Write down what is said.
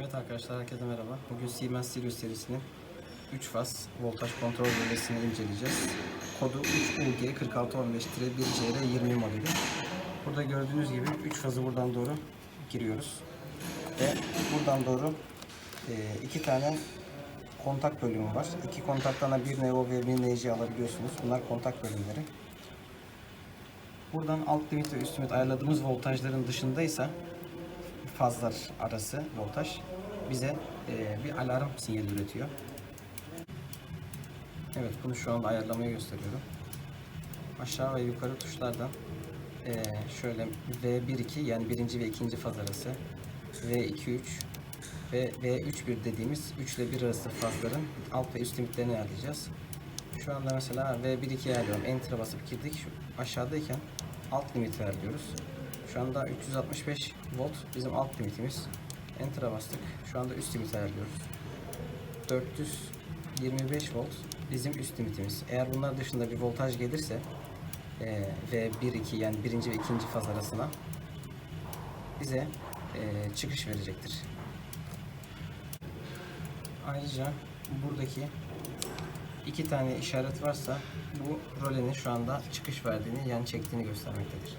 Evet arkadaşlar herkese merhaba. Bugün Siemens Sirius serisinin 3 faz voltaj kontrol rölesini inceleyeceğiz. Kodu 3UG4615-1CR20 modeli. Burada gördüğünüz gibi 3 fazı buradan doğru giriyoruz. Ve buradan doğru e, iki tane kontak bölümü var. İki kontaktan da bir NO ve bir NC alabiliyorsunuz. Bunlar kontak bölümleri. Buradan alt limit ve üst limit ayarladığımız voltajların dışındaysa fazlar arası voltaj bize e, bir alarm sinyali üretiyor. Evet bunu şu anda ayarlamaya gösteriyorum. Aşağı ve yukarı tuşlardan e, şöyle V1-2 yani birinci ve ikinci faz arası V2-3 ve V3-1 dediğimiz 3 ile 1 arası fazların alt ve üst limitlerini ayarlayacağız. Şu anda mesela V1-2'yi ayarlıyorum. Enter'a basıp girdik. Şu aşağıdayken alt limiti ayarlıyoruz. Şu anda 365 volt bizim alt limitimiz. Enter'a bastık. Şu anda üst limiti ayarlıyoruz. 425 volt bizim üst limitimiz. Eğer bunlar dışında bir voltaj gelirse e, ve 1-2 yani birinci ve ikinci faz arasına bize e, çıkış verecektir. Ayrıca buradaki iki tane işaret varsa bu rolenin şu anda çıkış verdiğini yani çektiğini göstermektedir.